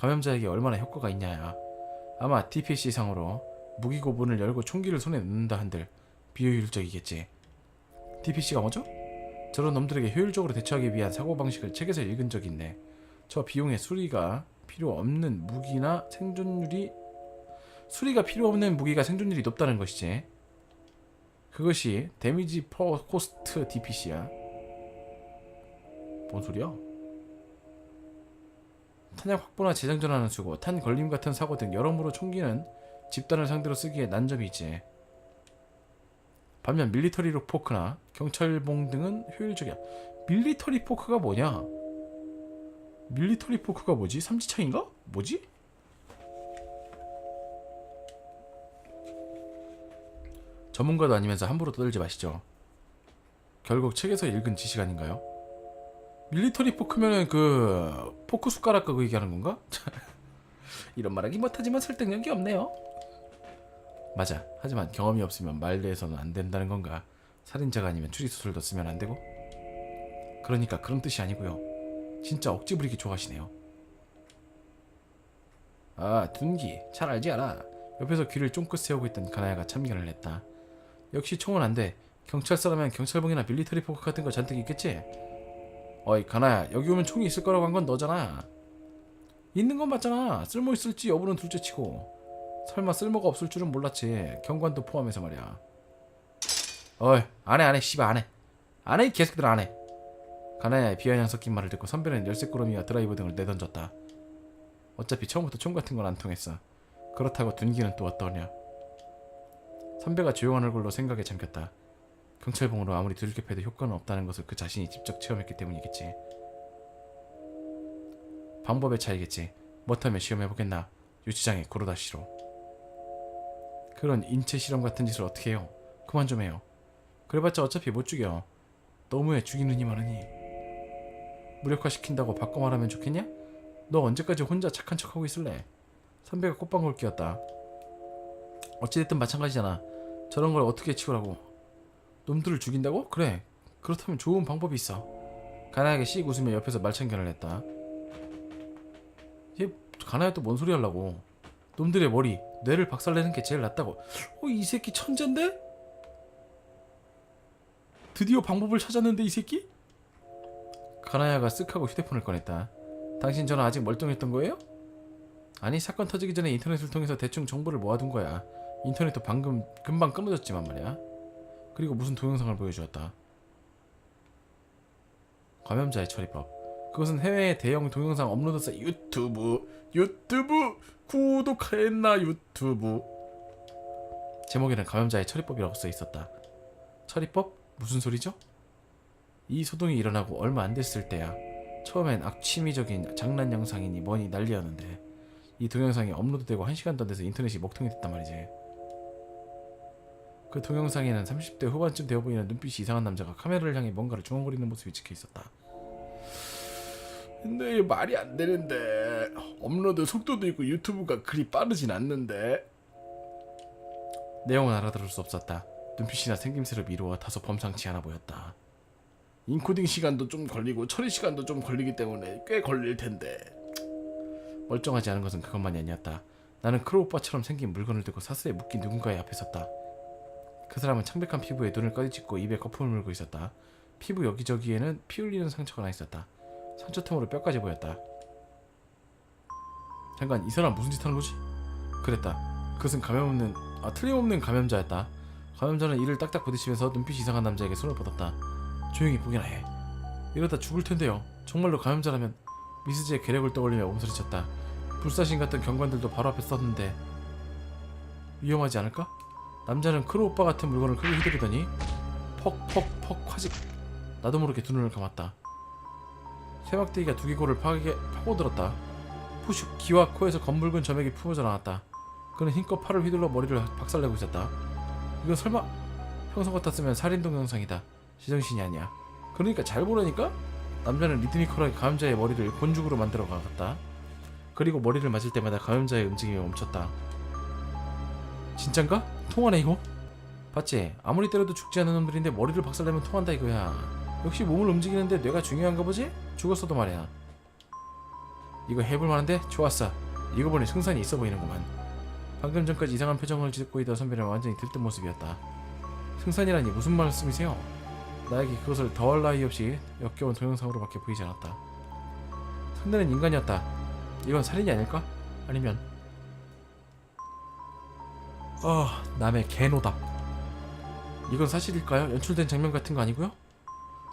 감염자에게 얼마나 효과가 있냐야. 아마 DPC 상으로 무기 고분을 열고 총기를 손에 넣는다 한들 비효율적이겠지. DPC가 뭐죠? 저런 놈들에게 효율적으로 대처하기 위한 사고방식을 책에서 읽은 적이 있네. 저 비용의 수리가 필요 없는 무기나 생존율이 수리가 필요 없는 무기가 생존율이 높다는 것이지. 그것이 데미지 퍼 코스트 DPC야. 뭔 소리야? 탄약 확보나 재장전하는 수고, 탄 걸림 같은 사고 등 여러모로 총기는 집단을 상대로 쓰기에 난점이 있지. 반면 밀리터리 포크나 경찰봉 등은 효율적이야. 밀리터리 포크가 뭐냐? 밀리터리 포크가 뭐지? 삼지창인가? 뭐지? 전문가도 아니면서 함부로 떠들지 마시죠. 결국 책에서 읽은 지식 아닌가요? 밀리터리 포크면은 그 포크 숟가락 그거 얘기하는 건가? 이런 말하기 못하지만 설득력이 없네요. 맞아. 하지만 경험이 없으면 말대에서는 안 된다는 건가? 살인자가 아니면 추리소설도 쓰면 안 되고? 그러니까 그런 뜻이 아니고요. 진짜 억지 부리기 좋아하시네요. 아, 둔기. 잘 알지 않아. 옆에서 귀를 쫑긋 세우고 있던 가나야가 참견을 했다. 역시 총은 안 돼. 경찰서라면 경찰봉이나 밀리터리 포크 같은 거 잔뜩 있겠지? 어이, 가나야. 여기 오면 총이 있을 거라고 한 건 너잖아. 있는 건 맞잖아. 쓸모 있을지 여부는 둘째치고. 설마 쓸모가 없을 줄은 몰랐지. 경관도 포함해서 말이야. 어이, 안해 안해 씨발 안해. 안해 이 개새끼들 안해. 가나야의 비아냥 섞인 말을 듣고 선배는 열쇠꾸러미와 드라이버 등을 내던졌다. 어차피 처음부터 총 같은 건 안 통했어. 그렇다고 둔기는 또 어떠냐. 선배가 조용한 얼굴로 생각에 잠겼다. 경찰봉으로 아무리 두들겨 패도 효과는 없다는 것을 그 자신이 직접 체험했기 때문이겠지. 방법의 차이겠지. 못하면 시험해보겠나. 유치장의 고로다시로. 그런 인체 실험 같은 짓을 어떻게 해요? 그만 좀 해요. 그래봤자 어차피 못 죽여. 너무해 죽이는 이 많으니. 무력화시킨다고 바꿔 말하면 좋겠냐? 너 언제까지 혼자 착한 척하고 있을래? 선배가 꽃방울 끼었다. 어찌됐든 마찬가지잖아. 저런 걸 어떻게 치우라고? 놈들을 죽인다고? 그래. 그렇다면 좋은 방법이 있어. 가나에게 씩 웃으며 옆에서 말참견을 했다. 얘 가나야 또 뭔 소리 하려고? 놈들의 머리, 뇌를 박살내는 게 제일 낫다고. 어, 이 새끼 천재인데? 드디어 방법을 찾았는데 이 새끼? 가나야가 쓱하고 휴대폰을 꺼냈다. 당신 전화 아직 멀쩡했던 거예요? 아니 사건 터지기 전에 인터넷을 통해서 대충 정보를 모아둔 거야. 인터넷도 방금 금방 끊어졌지만 말이야. 그리고 무슨 동영상을 보여주었다. 감염자의 처리법. 그것은 해외의 대형 동영상 업로드 사이트 유튜브 유튜브 구독했나 유튜브 제목에는 감염자의 처리법이라고 써 있었다. 처리법? 무슨 소리죠? 이 소동이 일어나고 얼마 안 됐을 때야. 처음엔 악취미적인 장난 영상이니 뭐니 난리였는데 이 동영상이 업로드되고 1시간도 안 돼서 인터넷이 먹통이 됐단 말이지. 그 동영상에는 30대 후반쯤 되어 보이는 눈빛이 이상한 남자가 카메라를 향해 뭔가를 중얼거리는 모습이 찍혀 있었다. 근데 말이 안 되는데 업로드 속도도 있고 유튜브가 그리 빠르진 않는데 내용은 알아들을 수 없었다. 눈빛이나 생김새를 미루어 다소 범상치 않아 보였다. 인코딩 시간도 좀 걸리고 처리 시간도 좀 걸리기 때문에 꽤 걸릴 텐데 멀쩡하지 않은 것은 그것만이 아니었다. 나는 크로 오빠처럼 생긴 물건을 들고 사슬에 묶인 누군가의 앞에 섰다. 그 사람은 창백한 피부에 눈을 꺼지찍고 입에 거품을 물고 있었다. 피부 여기저기에는 피 흘리는 상처가 나 있었다. 상처 틈으로 뼈까지 보였다. 잠깐 이 사람 무슨 짓 하는 거지? 그랬다. 그것은 감염 없는 아 틀림없는 감염자였다. 감염자는 이를 딱딱 부딪히면서 눈빛이 이상한 남자에게 손을 뻗었다. 조용히 보기나 해. 이러다 죽을 텐데요. 정말로 감염자라면 미스즈의 괴력을 떠올리며 몸서리쳤다. 불사신 같은 경관들도 바로 앞에 섰는데 위험하지 않을까? 남자는 크로 오빠 같은 물건을 크게 휘두르더니 퍽퍽퍽 화직 나도 모르게 두 눈을 감았다. 새막대기가 두개골을 파게 파고들었다. 푸슉 귀와 코에서 검붉은 점액이 품어져 나왔다. 그는 힘껏 팔을 휘둘러 머리를 박살내고 있었다. 이건 설마 평소 같았으면 살인 동영상이다. 제정신이 아니야. 그러니까 잘 보라니까? 남자는 리드미컬하게 감염자의 머리를 곤죽으로 만들어 가갔다. 그리고 머리를 맞을 때마다 감염자의 움직임이 멈췄다. 진짠가? 통하네 이거? 봤지? 아무리 때려도 죽지 않는 놈들인데 머리를 박살내면 통한다 이거야. 역시 몸을 움직이는데 뇌가 중요한가 보지? 죽었어도 말이야. 이거 해볼 만한데? 좋았어. 이거 보니 승산이 있어 보이는구만. 방금 전까지 이상한 표정을 짓고 있던 선배는 완전히 들뜬 모습이었다. 승산이라니 무슨 말씀이세요? 나에게 그것을 더할 나위 없이 역겨운 동영상으로밖에 보이지 않았다. 상대는 인간이었다. 이건 살인이 아닐까? 아니면 아 남의 개노답. 이건 사실일까요? 연출된 장면 같은 거 아니고요?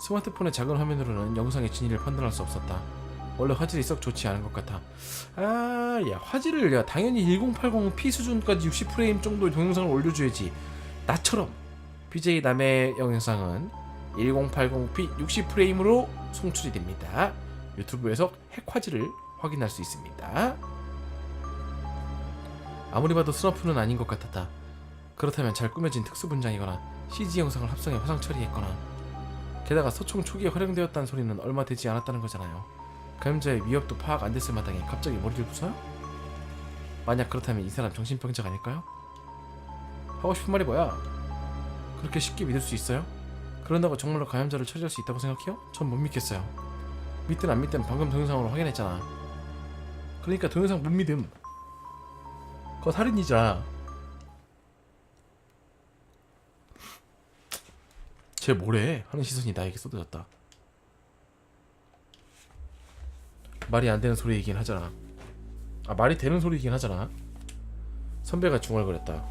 스마트폰의 작은 화면으로는 영상의 진위를 판단할 수 없었다. 원래 화질이 썩 좋지 않은 것 같아. 아, 야 화질을 야 당연히 1080p 수준까지 60프레임 정도의 동영상을 올려줘야지. 나처럼 BJ 남의 영상은 1080p 60프레임으로 송출이 됩니다. 유튜브에서 핵 화질을 확인할 수 있습니다. 아무리 봐도 스너프는 아닌 것 같았다. 그렇다면 잘 꾸며진 특수 분장이거나 CG 영상을 합성해 화상 처리했거나 게다가 소총 초기에 활용되었다는 소리는 얼마 되지 않았다는 거잖아요. 감염자의 위협도 파악 안 됐을 마당에 갑자기 머리를 부숴요? 만약 그렇다면 이 사람 정신병자가 아닐까요? 하고 싶은 말이 뭐야? 그렇게 쉽게 믿을 수 있어요? 그런다고 정말로 감염자를 처리할 수 있다고 생각해요? 전 못 믿겠어요. 믿든 안 믿든 방금 동영상으로 확인했잖아. 그러니까 동영상 못 믿음. 그거 살인이잖아. 쟤 뭐래? 하는 시선이 나에게 쏟아졌다. 말이 안 되는 소리이긴 하잖아. 아 말이 되는 소리이긴 하잖아. 선배가 중얼거렸다.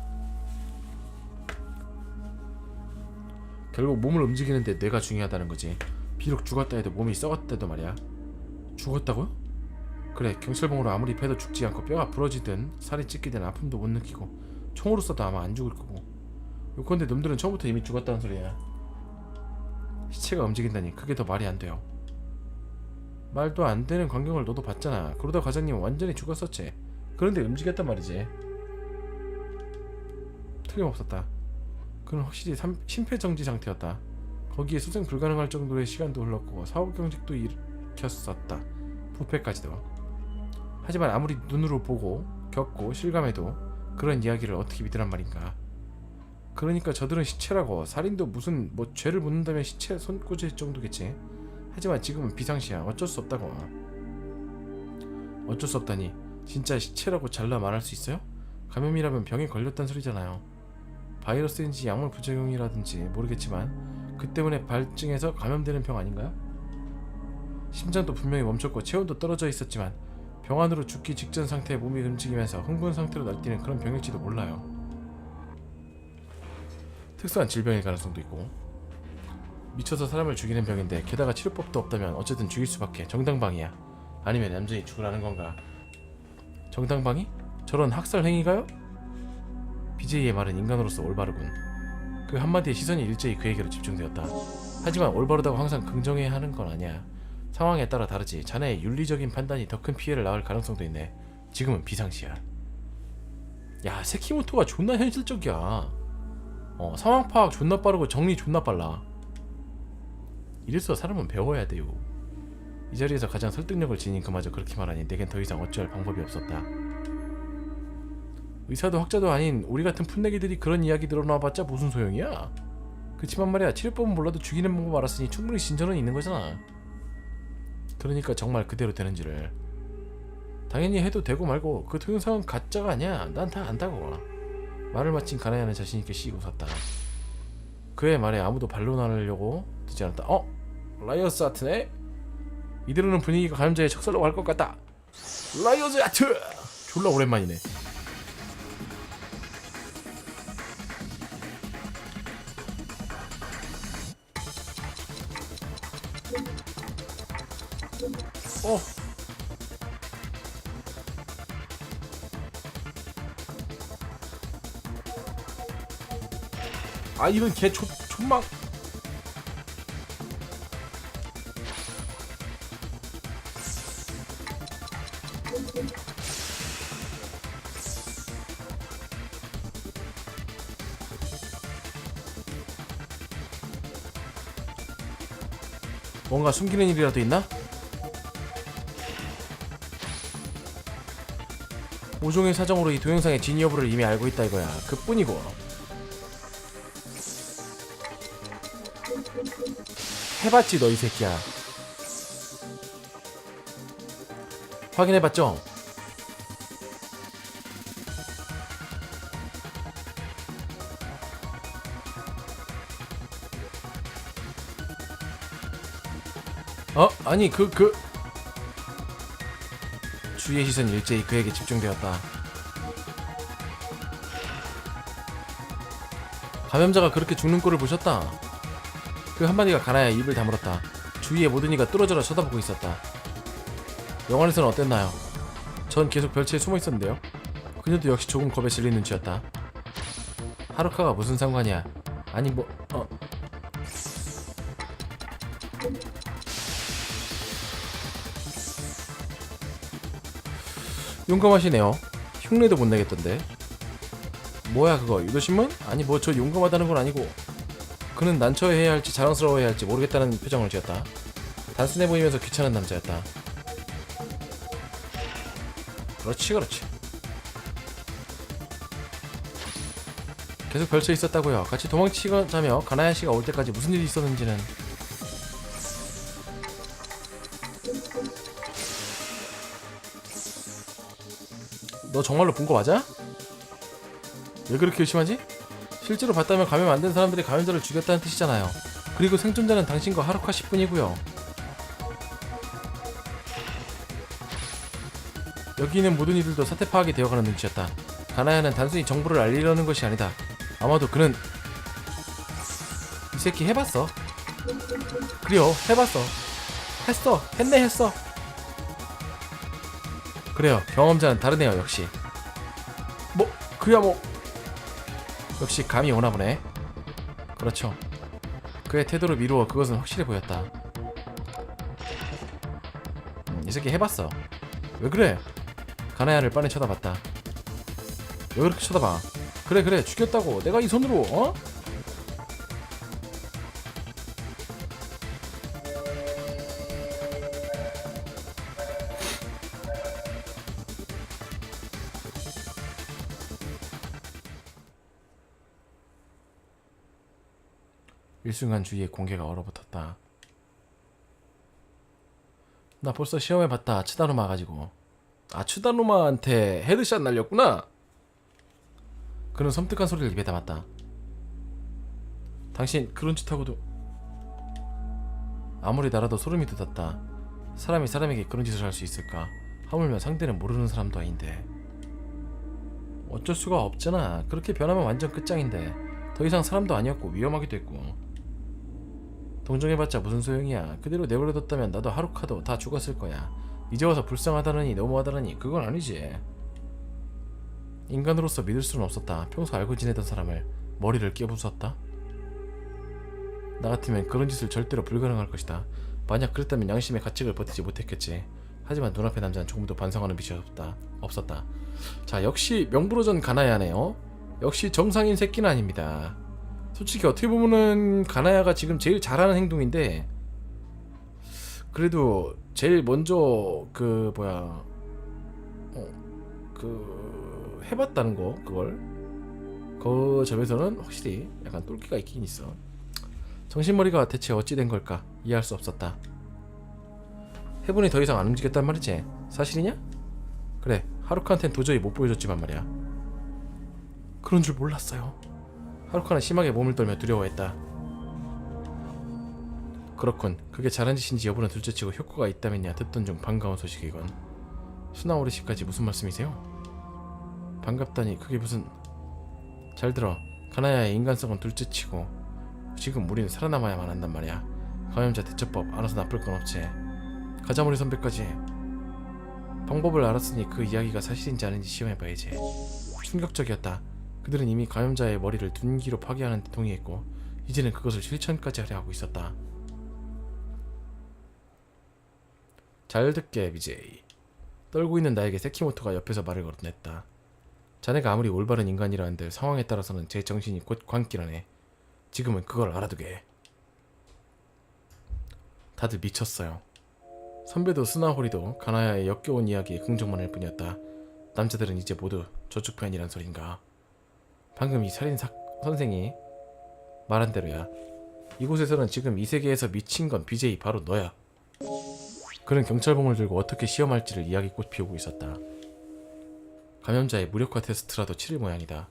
결국 몸을 움직이는데 뇌가 중요하다는 거지. 비록 죽었다 해도 몸이 썩었다도 말이야. 죽었다고요? 그래 경찰봉으로 아무리 패도 죽지 않고 뼈가 부러지든 살이 찢기든 아픔도 못 느끼고 총으로 쏴도 아마 안 죽을 거고. 요컨대 놈들은 처음부터 이미 죽었다는 소리야. 시체가 움직인다니 그게 더 말이 안 돼요. 말도 안 되는 광경을 너도 봤잖아. 그러다 과장님은 완전히 죽었었지. 그런데 움직였단 말이지. 틀림없었다. 그는 확실히 삼- 심폐정지 상태였다. 거기에 수생 불가능할 정도의 시간도 흘렀고 사후 경직도 일으켰었다. 부패까지도. 하지만 아무리 눈으로 보고 겪고 실감해도 그런 이야기를 어떻게 믿으란 말인가. 그러니까 저들은 시체라고 살인도 무슨 뭐 죄를 묻는다면 시체 손꽂을 정도겠지. 하지만 지금은 비상시야. 어쩔 수 없다고. 어쩔 수 없다니. 진짜 시체라고 잘라 말할 수 있어요? 감염이라면 병에 걸렸단 소리잖아요. 바이러스인지 약물 부작용이라든지 모르겠지만 그 때문에 발증해서 감염되는 병 아닌가요? 심장도 분명히 멈췄고 체온도 떨어져 있었지만 병 안으로 죽기 직전 상태에 몸이 움직이면서 흥분 상태로 날뛰는 그런 병일지도 몰라요. 특수한 질병일 가능성도 있고 미쳐서 사람을 죽이는 병인데 게다가 치료법도 없다면 어쨌든 죽일 수밖에 정당방위야. 아니면 얌전히 죽으라는 건가? 정당방위? 저런 학살 행위가요? BJ의 말은 인간으로서 올바르군. 그 한마디에 시선이 일제히 그에게로 집중되었다. 하지만 올바르다고 항상 긍정해야 하는 건 아니야. 상황에 따라 다르지. 자네의 윤리적인 판단이 더 큰 피해를 낳을 가능성도 있네. 지금은 비상시야. 야, 세키모토가 존나 현실적이야. 어, 상황 파악 존나 빠르고 정리 존나 빨라. 이래서 사람은 배워야 돼요. 이 자리에서 가장 설득력을 지닌 그마저 그렇게 말하니 내겐 더 이상 어찌할 방법이 없었다. 의사도 학자도 아닌 우리 같은 풋내기들이 그런 이야기 들어놔봤자 무슨 소용이야? 그치만 말이야 치료법은 몰라도 죽이는 방법 알았으니 충분히 진전은 있는 거잖아. 그러니까 정말 그대로 되는지를 당연히 해도 되고 말고 그 동영상은 가짜가 아니야. 난 다 안다고. 말을 마친 가나야는 자신 있게 씩 웃었다. 그의 말에 아무도 반론하려고 듣지 않았다. 어? 라이어스 아트네? 이대로는 분위기가 감염자의 척살로 갈 것 같다. 라이어스 아트! 졸라 오랜만이네. 아 이런 개 촌, 촌망. 뭔가 숨기는 일이라도 있나? 오종의 사정으로 이 동영상의 진위 여부를 이미 알고 있다 이거야. 그뿐이고 해봤지 너 이 새끼야 확인해봤죠? 어? 아니 그 그... 주위의 시선 일제히 그에게 집중되었다 감염자가 그렇게 죽는 꼴을 보셨다 그 한마디가 가나야 입을 다물었다 주위의 모든 이가 뚫어져라 쳐다보고 있었다 영화에서는 어땠나요? 전 계속 별채에 숨어 있었는데요. 그녀도 역시 조금 겁에 질린 눈치였다. 하루카가 무슨 상관이야? 아니 뭐 어. 용감하시네요. 흉내도 못 내겠던데. 뭐야 그거 유도신문? 아니 뭐 저 용감하다는 건 아니고 그는 난처해해야 할지 자랑스러워해야 할지 모르겠다는 표정을 지었다. 단순해 보이면서 귀찮은 남자였다. 그렇지 그렇지 계속 별쳐 있었다고요 같이 도망치자며 가나야 씨가 올 때까지 무슨 일이 있었는지는 너 정말로 본 거 맞아? 왜 그렇게 의심하지? 실제로 봤다면 감염 안 된 사람들이 감염자를 죽였다는 뜻이잖아요 그리고 생존자는 당신과 하루카 씨뿐이고요 여기 있는 모든 이들도 사태 파악이 되어가는 눈치였다. 가나야는 단순히 정보를 알리려는 것이 아니다. 아마도 그는 이 새끼 해봤어. 그래요, 해봤어. 했어, 했네, 했어. 그래요, 경험자는 다르네요, 역시. 뭐, 그야 뭐. 역시 감이 오나 보네. 그렇죠. 그의 태도를 미루어 그것은 확실해 보였다. 음, 이 새끼 해봤어. 왜 그래? 가나야를 빤히 쳐다봤다. 왜 그렇게 쳐다봐? 그래 그래 죽였다고 내가 이 손으로 어? 일순간 주위에 공개가 얼어붙었다. 나 벌써 시험해 봤다. 치다노마 가지고. 아 추다노마한테 헤드샷 날렸구나. 그는 섬뜩한 소리를 입에 담았다. 당신 그런 짓 하고도 아무리 날아도 소름이 돋았다. 사람이 사람에게 그런 짓을 할 수 있을까? 하물며 상대는 모르는 사람도 아닌데. 어쩔 수가 없잖아. 그렇게 변하면 완전 끝장인데. 더 이상 사람도 아니었고 위험하기도 했고. 동정해봤자 무슨 소용이야. 그대로 내버려뒀다면 나도 하루카도 다 죽었을 거야. 이제 와서 불쌍하다느니 너무하다느니 그건 아니지. 인간으로서 믿을 수는 없었다. 평소 알고 지내던 사람을 머리를 깨부쉈다. 나 같으면 그런 짓을 절대로 불가능할 것이다. 만약 그랬다면 양심의 가책을 버티지 못했겠지. 하지만 눈앞의 남자는 조금도 반성하는 빛이 없다. 없었다. 자, 역시 명불허전 가나야네요. 역시 정상인 새끼는 아닙니다. 솔직히 어떻게 보면은 가나야가 지금 제일 잘하는 행동인데 그래도 제일 먼저 그 뭐야 어 그 해봤다는 거 그걸? 그 점에서는 확실히 약간 똘끼가 있긴 있어. 정신머리가 대체 어찌 된 걸까? 이해할 수 없었다. 해분이 더 이상 안 움직였단 말이지. 사실이냐? 그래 하루카한텐 도저히 못 보여줬지만 말이야. 그런 줄 몰랐어요 하루카는 심하게 몸을 떨며 두려워했다 그렇군. 그게 잘한 짓인지 여부는 둘째치고 효과가 있다면야 듣던 중 반가운 소식이건. 수나오리 씨까지 무슨 말씀이세요? 반갑다니 그게 무슨... 잘 들어. 가나야의 인간성은 둘째치고 지금 우리는 살아남아야만 한단 말이야. 감염자 대처법 알아서 나쁠 건 없지. 가자모리 선배까지 방법을 알았으니 그 이야기가 사실인지 아닌지 시험해봐야지. 충격적이었다. 그들은 이미 감염자의 머리를 둔기로 파괴하는 데 동의했고 이제는 그것을 실천까지 하려 하고 있었다. 잘 듣게 BJ 떨고 있는 나에게 세키모토가 옆에서 말을 걸어냈다. 자네가 아무리 올바른 인간이라 한들 상황에 따라서는 제 정신이 곧 광기라네. 지금은 그걸 알아두게 다들 미쳤어요. 선배도 스나호리도 가나야의 역겨운 이야기에 긍정만 할 뿐이었다. 남자들은 이제 모두 저축편이란 소린가 방금 이 살인 사... 선생이 말한 대로야 이곳에서는 지금 이 세계에서 미친 건 BJ 바로 너야 그는 경찰봉을 들고 어떻게 시험할지를 이야기꽃 피우고 있었다. 감염자의 무력화 테스트라도 치를 모양이다.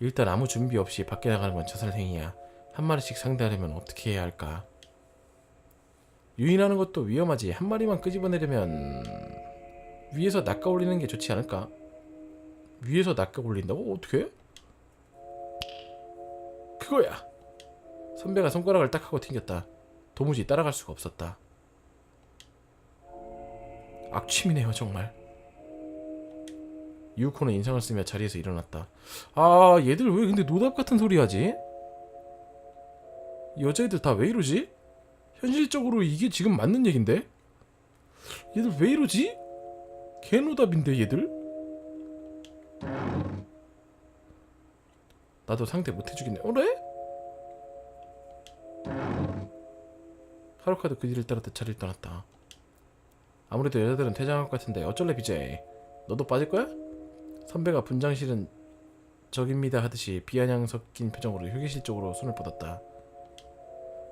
일단 아무 준비 없이 밖에 나가는 건 자살행위야. 한 마리씩 상대하려면 어떻게 해야 할까? 유인하는 것도 위험하지. 한 마리만 끄집어내려면 위에서 낚아 올리는 게 좋지 않을까? 위에서 낚아 올린다고? 어떻게? 그거야. 선배가 손가락을 딱 하고 튕겼다. 도무지 따라갈 수가 없었다. 악취미네요 정말. 유코는 인상을 쓰며 자리에서 일어났다. 아 얘들 왜 근데 노답 같은 소리 하지? 여자애들 다 왜 이러지? 현실적으로 이게 지금 맞는 얘긴데? 얘들 왜 이러지? 개노답인데 얘들? 나도 상대 못 해주겠네. 어래? 하루카도 그 뒤를 따랐다 자리를 떠났다. 아무래도 여자들은 퇴장할 것 같은데 어쩔래 BJ? 너도 빠질 거야? 선배가 분장실은 적입니다 하듯이 비아냥 섞인 표정으로 휴게실 쪽으로 손을 뻗었다.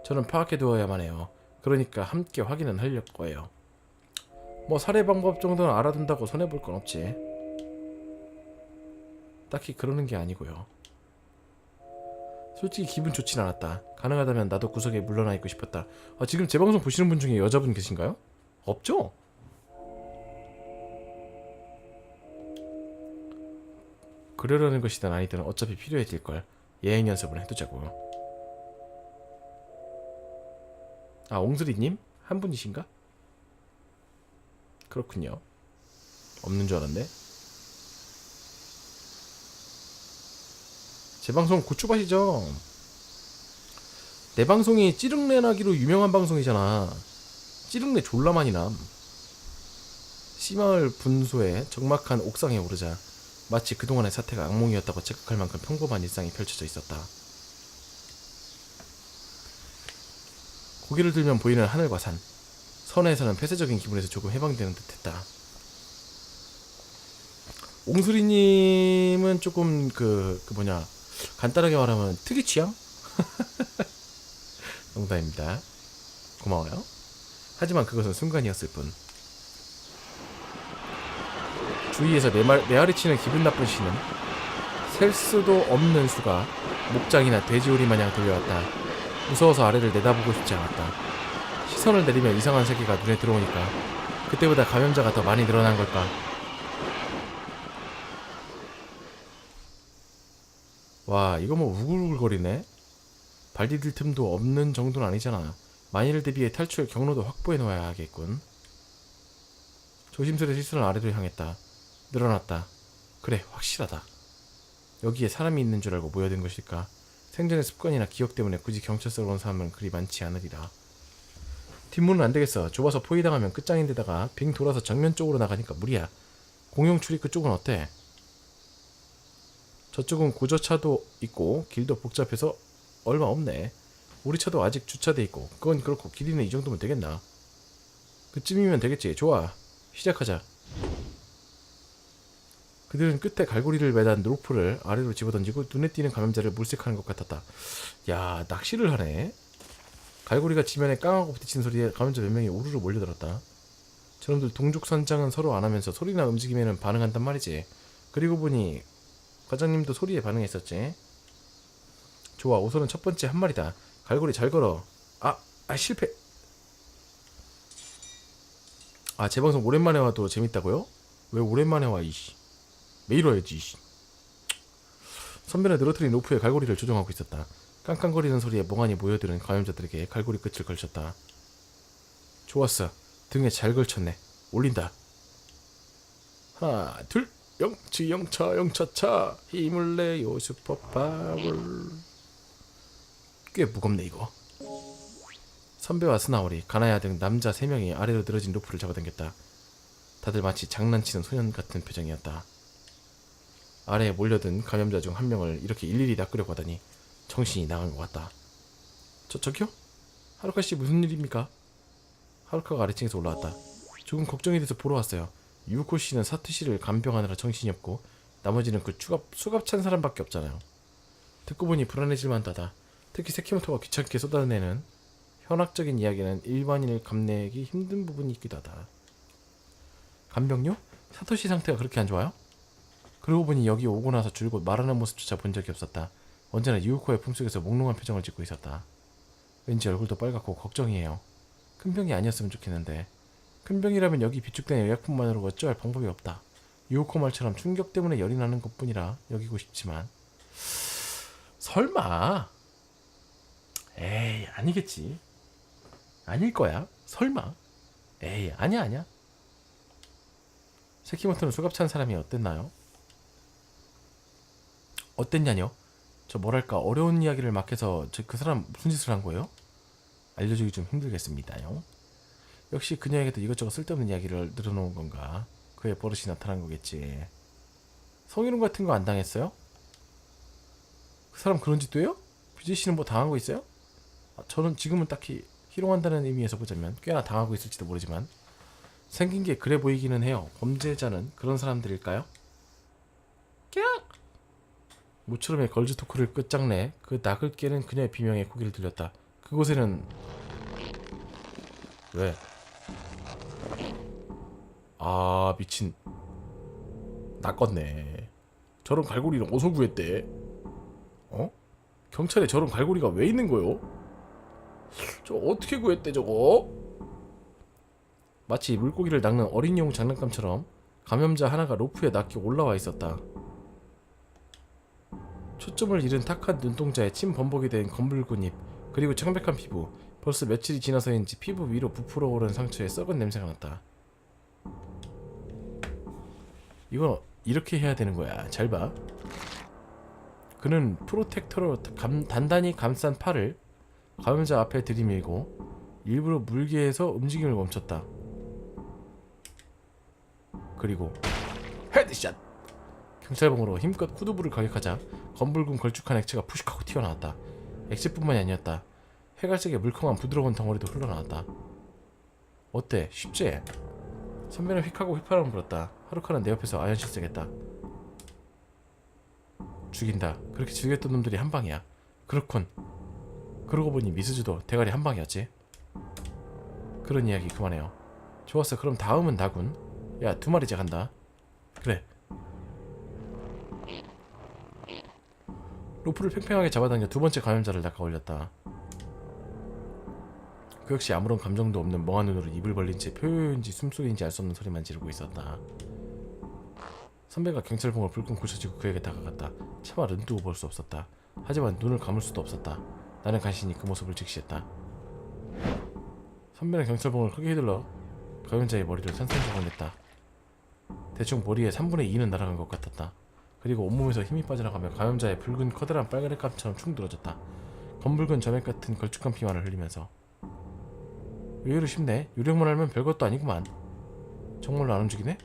저는 파악해 두어야만 해요. 그러니까 함께 확인은 하려 거예요. 뭐 살해 방법 정도는 알아둔다고 손해 볼 건 없지. 딱히 그러는 게 아니고요. 솔직히 기분 좋진 않았다. 가능하다면 나도 구석에 물러나 있고 싶었다. 아, 지금 제 방송 보시는 분 중에 여자분 계신가요? 없죠? 그러려는 것이든 아니든 어차피 필요해질 걸 예행 연습을 해두자고. 아 옹수리님 한 분이신가? 그렇군요. 없는 줄 알았네. 제 방송 고추밭이죠. 내 방송이 찌릉내 나기로 유명한 방송이잖아. 찌릉내 졸라 많이 남. 씨마을 분소의 적막한 옥상에 오르자 마치 그동안의 사태가 악몽이었다고 착각할 만큼 평범한 일상이 펼쳐져 있었다. 고개를 들면 보이는 하늘과 산. 선에서는 폐쇄적인 기분에서 조금 해방되는 듯했다. 옹수리님은 조금 그, 그 뭐냐 간단하게 말하면 특이 취향? 농담입니다. 고마워요. 하지만 그것은 순간이었을 뿐. 주위에서 메말, 메아리치는 기분 나쁜 시는 셀 수도 없는 수가 목장이나 돼지우리 마냥 들려왔다. 무서워서 아래를 내다보고 싶지 않았다. 시선을 내리면 이상한 세계가 눈에 들어오니까 그때보다 감염자가 더 많이 늘어난 걸까. 와 이거 뭐 우글우글거리네. 발 디딜 틈도 없는 정도는 아니잖아. 만일을 대비해 탈출 경로도 확보해 놓아야 하겠군. 조심스레 시선을 아래로 향했다. 늘어났다. 그래, 확실하다. 여기에 사람이 있는 줄 알고 모여든 것일까? 생전의 습관이나 기억 때문에 굳이 경찰서로 온 사람은 그리 많지 않으리라. 뒷문은 안 되겠어. 좁아서 포위당하면 끝장인데다가 빙 돌아서 정면 쪽으로 나가니까 무리야. 공용 출입구 쪽은 어때? 저쪽은 고저차도 있고 길도 복잡해서 얼마 없네. 우리 차도 아직 주차돼 있고 그건 그렇고 길이는 이 정도면 되겠나? 그쯤이면 되겠지. 좋아. 시작하자. 그들은 끝에 갈고리를 매단 로프를 아래로 집어던지고 눈에 띄는 감염자를 물색하는 것 같았다. 야 낚시를 하네. 갈고리가 지면에 깡하고 부딪히는 소리에 감염자 몇 명이 우르르 몰려들었다. 저놈들 동족 선장은 서로 안 하면서 소리나 움직임에는 반응한단 말이지. 그리고 보니 과장님도 소리에 반응했었지. 좋아 우선은 첫 번째 한 마리다. 갈고리 잘 걸어. 아, 아 실패. 아제 방송 오랜만에 와도 재밌다고요? 왜 오랜만에 와 이씨. 매일 와야지. 이씨. 선배는 늘어뜨린 로프에 갈고리를 조정하고 있었다. 깡깡거리는 소리에 멍하니 모여드는 감염자들에게 갈고리 끝을 걸쳤다. 좋았어. 등에 잘 걸쳤네. 올린다. 하나, 둘, 영치, 영차, 영차차. 힘을 내요, 슈퍼파월. 꽤 무겁네, 이거. 선배 와 스나월이, 가나야 등 남자 세명이 아래로 늘어진 로프를 잡아당겼다. 다들 마치 장난치는 소년 같은 표정이었다. 아래에 몰려든 감염자 중 한 명을 이렇게 일일이 낚으려고 하다니 정신이 나간 것 같다. 저, 저기요? 하루카 씨 무슨 일입니까? 하루카가 아래층에서 올라왔다. 조금 걱정이 돼서 보러 왔어요. 유코 씨는 사투 씨를 간병하느라 정신이 없고 나머지는 그 추갑, 수갑 찬 사람밖에 없잖아요. 듣고 보니 불안해질 만하다. 특히 세키모토가 귀찮게 쏟아내는 현학적인 이야기는 일반인을 감내하기 힘든 부분이 있기도 하다. 간병료? 사토시 상태가 그렇게 안 좋아요? 그러고 보니 여기 오고 나서 줄곧 말하는 모습조차 본 적이 없었다. 언제나 유우코의 품속에서 몽롱한 표정을 짓고 있었다. 왠지 얼굴도 빨갛고 걱정이에요. 큰 병이 아니었으면 좋겠는데 큰 병이라면 여기 비축된 의약품만으로 어찌할 방법이 없다. 유우코 말처럼 충격 때문에 열이 나는 것뿐이라 여기고 싶지만 설마 에이 아니겠지 아닐 거야 설마 에이 아니야 아니야 세키모토는 수갑찬 사람이 어땠나요? 어땠냐뇨? 저 뭐랄까 어려운 이야기를 막 해서 저그 사람 무슨 짓을 한 거예요? 알려주기 좀 힘들겠습니다요. 역시 그녀에게도 이것저것 쓸데없는 이야기를 늘어놓은 건가? 그의 버릇이 나타난 거겠지. 성희롱 같은 거 안 당했어요? 그 사람 그런 짓도 해요? 뷰지 씨는 뭐거 있어요? 아, 저는 지금은 딱히 희롱한다는 의미에서 보자면 꽤나 당하고 있을지도 모르지만 생긴 게 그래 보이기는 해요. 범죄자는 그런 사람들일까요? 깍! 모처럼의 걸즈 토크를 끝장내 그 낙을 깨는 그녀의 비명에 고개를 들렸다. 그곳에는 왜? 아 미친 낚었네. 저런 갈고리를 어디서 구했대? 어? 경찰에 저런 갈고리가 왜 있는 거요? 저 어떻게 구했대 저거? 마치 물고기를 낚는 어린이용 장난감처럼 감염자 하나가 로프에 낚여 올라와 있었다. 초점을 잃은 탁한 눈동자에 침 범벅이 된 검붉은 입 그리고 청백한 피부 벌써 며칠이 지나서인지 피부 위로 부풀어 오른 상처에 썩은 냄새가 났다 이건 이렇게 해야 되는 거야 잘 봐 그는 프로텍터로 감- 단단히 감싼 팔을 감염자 앞에 들이밀고 일부러 물게 해서 움직임을 멈췄다 그리고 헤드샷 경찰봉으로 힘껏 후두부를 가격하자 검붉은 걸쭉한 액체가 푸식하고 튀어나왔다. 액체뿐만이 아니었다. 해갈색의 물컹한 부드러운 덩어리도 흘러나왔다. 어때? 쉽지? 선배는 휙하고 휘파람을 불었다. 하루카는 내 옆에서 아연 실색했다. 죽인다. 그렇게 죽였던 놈들이 한 방이야. 그렇군. 그러고 보니 미스즈도 대가리 한 방이었지. 그런 이야기 그만해요. 좋았어. 그럼 다음은 나군. 야, 두 마리째 간다. 그래. 로프를 팽팽하게 잡아당겨 두 번째 감염자를 낚아 올렸다. 그 역시 아무런 감정도 없는 멍한 눈으로 입을 벌린 채 표효인지 숨소리인지 알 수 없는 소리만 지르고 있었다. 선배가 경찰봉을 불끈 고쳐지고 그에게 다가갔다. 차마 눈뜨고 볼 수 없었다. 하지만 눈을 감을 수도 없었다. 나는 간신히 그 모습을 직시했다. 선배는 경찰봉을 크게 휘둘러 감염자의 머리를 산산조각냈다. 대충 머리의 3분의 2는 날아간 것 같았다. 그리고 온몸에서 힘이 빠져나가며 감염자의 붉은 커다란 빨간색감처럼 축 늘어졌다. 검붉은 점액 같은 걸쭉한 피만을 흘리면서 의외로 쉽네. 요령만 알면 별것도 아니구만. 정말로 안 움직이네?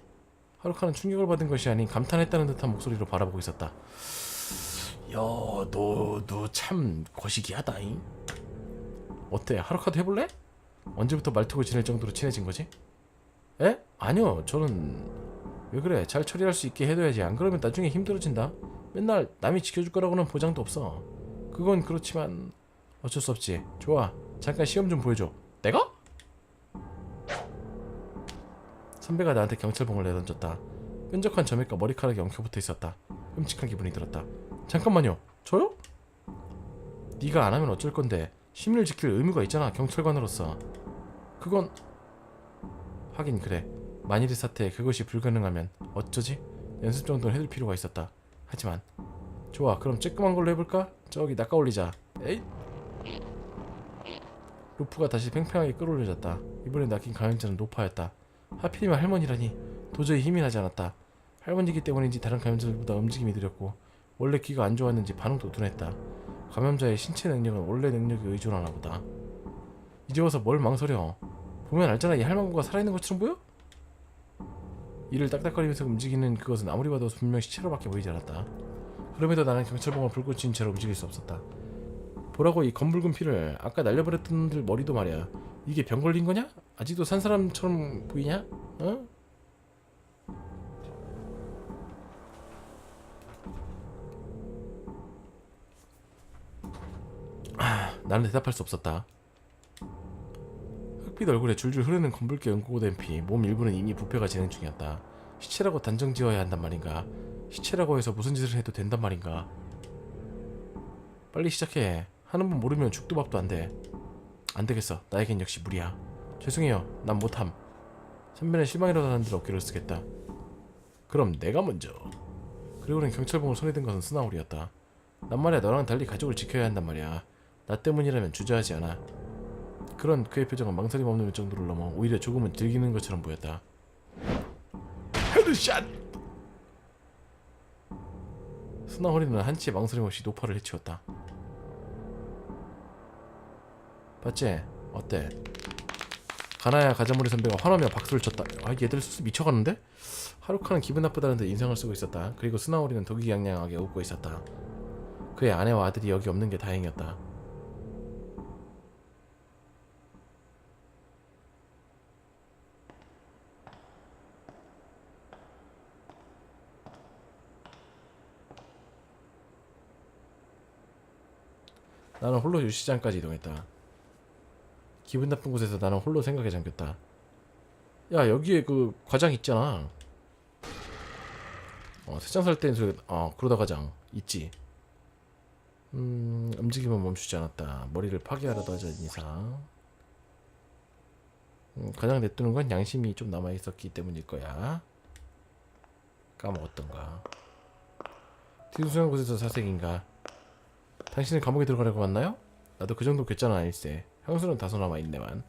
하루카는 충격을 받은 것이 아닌 감탄했다는 듯한 목소리로 바라보고 있었다. 야, 너, 너참 거시기하다잉. 어때? 하루카도 해볼래? 언제부터 말투고 지낼 정도로 친해진 거지? 에? 아니요, 저는 왜 그래? 잘 처리할 수 있게 해둬야지. 안 그러면 나중에 힘들어진다. 맨날 남이 지켜줄 거라고는 보장도 없어. 그건 그렇지만 어쩔 수 없지. 좋아. 잠깐 시험 좀 보여줘. 내가? 선배가 나한테 경찰봉을 내던졌다. 끈적한 점액과 머리카락이 엉켜붙어 있었다. 끔찍한 기분이 들었다. 잠깐만요. 저요? 네가 안 하면 어쩔 건데 시민을 지킬 의무가 있잖아. 경찰관으로서. 그건 하긴 그래. 만일의 사태에 그것이 불가능하면 어쩌지? 연습 정도는 해둘 필요가 있었다. 하지만 좋아 그럼 쬐끄만 걸로 해볼까? 저기 낚아올리자. 에잇 루프가 다시 팽팽하게 끌어올려졌다. 이번에 낚인 감염자는 노파였다. 하필이면 할머니라니 도저히 힘이 나지 않았다. 할머니기 때문인지 다른 감염자들보다 움직임이 느렸고 원래 귀가 안 좋았는지 반응도 둔했다. 감염자의 신체 능력은 원래 능력에 의존하나 보다. 이제 와서 뭘 망설여? 보면 알잖아 이 할망구가 살아있는 것처럼 보여? 이를 딱딱거리면서 움직이는 그것은 아무리 봐도 분명 시체로밖에 보이지 않았다. 그럼에도 나는 경찰봉을 불꽃 쥔 채로 움직일 수 없었다. 보라고 이 검붉은 피를 아까 날려버렸던 놈들 머리도 말이야. 이게 병 걸린 거냐? 아직도 산 사람처럼 보이냐? 어? 아, 나는 대답할 수 없었다. 흑빛 얼굴에 줄줄 흐르는 검붉게 연고된 피, 몸 일부는 이미 부패가 진행 중이었다. 시체라고 단정 지어야 한단 말인가? 시체라고 해서 무슨 짓을 해도 된단 말인가? 빨리 시작해. 하는 분 모르면 죽도 밥도 안 돼. 안 되겠어. 나에겐 역시 무리야. 죄송해요. 난 못함. 선배는 실망이라도 하는 들 어깨를 쓰겠다. 그럼 내가 먼저. 그리고는 경찰봉을 손에 든 것은 스나울이었다. 난 말이야 너랑 달리 가족을 지켜야 한단 말이야. 나 때문이라면 주저하지 않아. 그런 그의 표정은 망설임 없는 정도를 넘어 오히려 조금은 들기는 것처럼 보였다. 헤드샷! 스나홀이는 한치의 망설임 없이 노파를 해치웠다. 봤지? 어때? 가나야 가자모리 선배가 화나며 박수를 쳤다. 아 얘들 수수 미쳐가는데? 하루카는 기분 나쁘다는 듯 인상을 쓰고 있었다. 그리고 스나오리는 도기양양하게 웃고 있었다. 그의 아내와 아들이 여기 없는 게 다행이었다. 나는 홀로 유시장까지 이동했다. 기분 나쁜 곳에서 나는 홀로 생각에 잠겼다. 야 여기에 그 과장 있잖아. 어 세장 살 때는 저, 어 그러다 과장 있지. 음 움직임은 멈추지 않았다. 머리를 파괴하려도 하지 않은 이상. 음, 가장 내두는 건 양심이 좀 남아 있었기 때문일 거야. 까먹었던가. 뒤숭숭한 곳에서 사색인가. 당신은 감옥에 들어가려고 왔나요? 나도 그 정도 괴짜는 아닐세. 향수는 다소 남아 있네만.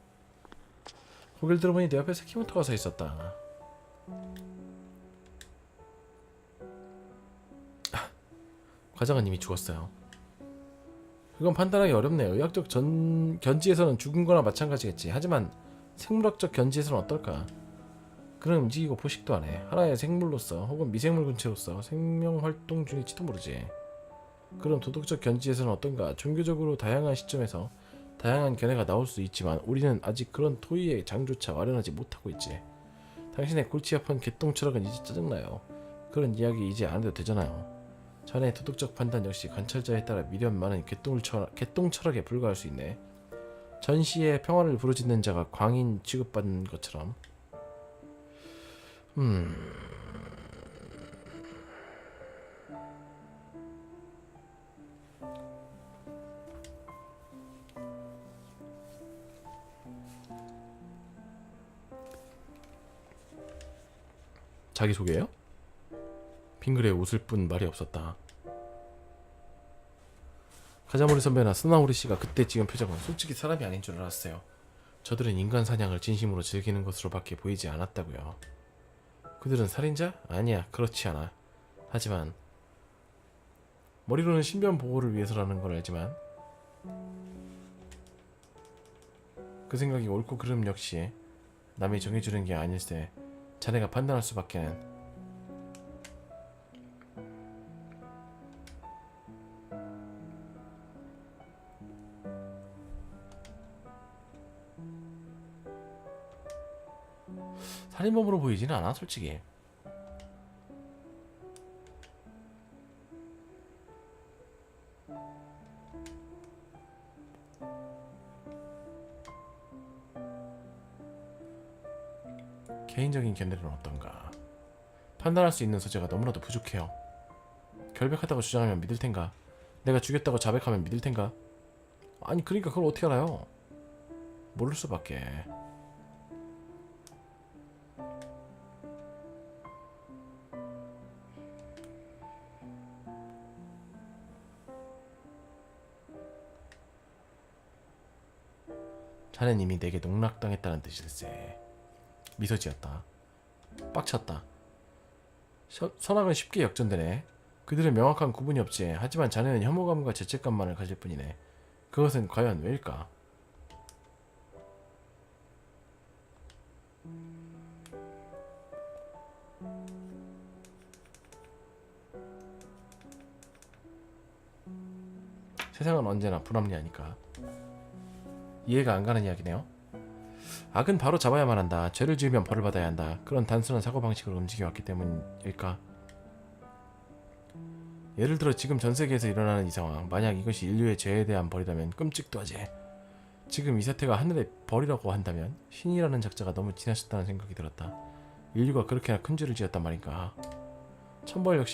고개를 들어보니 내 앞에 세키모토가 서 있었다. 아, 과장은 이미 죽었어요. 그건 판단하기 어렵네요. 의학적 전 견지에서는 죽은 거나 마찬가지겠지. 하지만 생물학적 견지에서는 어떨까? 그는 움직이고 포식도 안 해. 하나의 생물로서 혹은 미생물 군체로서 생명 활동 중일지도 모르지. 그럼 도덕적 견지에서는 어떤가? 종교적으로 다양한 시점에서 다양한 견해가 나올 수 있지만 우리는 아직 그런 토의의 장조차 마련하지 못하고 있지. 당신의 골치 아픈 개똥 철학은 이제 짜증나요. 그런 이야기 이제 안 해도 되잖아요. 자네의 도덕적 판단 역시 관찰자에 따라 미련 많은 개똥 철학, 개똥 철학에 불과할 수 있네. 전시의 평화를 부르짖는 자가 광인 취급받는 것처럼. 음. 자기 소개요? 빙글에 웃을 뿐 말이 없었다. 가자모리 선배나 스나우리 씨가 그때 찍은 표정은 솔직히 사람이 아닌 줄 알았어요. 저들은 인간 사냥을 진심으로 즐기는 것으로밖에 보이지 않았다고요. 그들은 살인자? 아니야, 그렇지 않아. 하지만 머리로는 신변 보호를 위해서라는 걸 알지만 그 생각이 옳고 그름 역시 남이 정해주는 게 아닐세. 자네가 판단할 수밖에는 살인범으로 보이지는 않아 솔직히 견해는 어떤가. 판단할 수 있는 소재가 너무나도 부족해요. 결백하다고 주장하면 믿을 텐가? 내가 죽였다고 자백하면 믿을 텐가? 아니 그러니까 그걸 어떻게 알아요? 모를 수밖에. 이미 내게 농락당했다는 뜻일세. 미소 지었다. 빡쳤다. 서, 선악은 쉽게 역전되네. 그들의 명확한 구분이 없지. 하지만 자네는 혐오감과 죄책감만을 가질 뿐이네. 그것은 과연 왜일까? 세상은 언제나 불합리하니까. 이해가 안 가는 이야기네요. 악은 바로 잡아야만 한다. 죄를 지으면 벌을 받아야 한다. 그런 단순한 사고방식으로 움직여왔기 때문일까? 예를 들어 지금 전 세계에서 일어나는 이 상황 만약 이것이 인류의 죄에 대한 벌이라면 끔찍도 하지. 지금 이 사태가 하늘의 벌이라고 한다면 신이라는 작자가 너무 지나쳤다는 생각이 들었다. 인류가 그렇게나 큰 죄를 지었단 말인가. 천벌 역시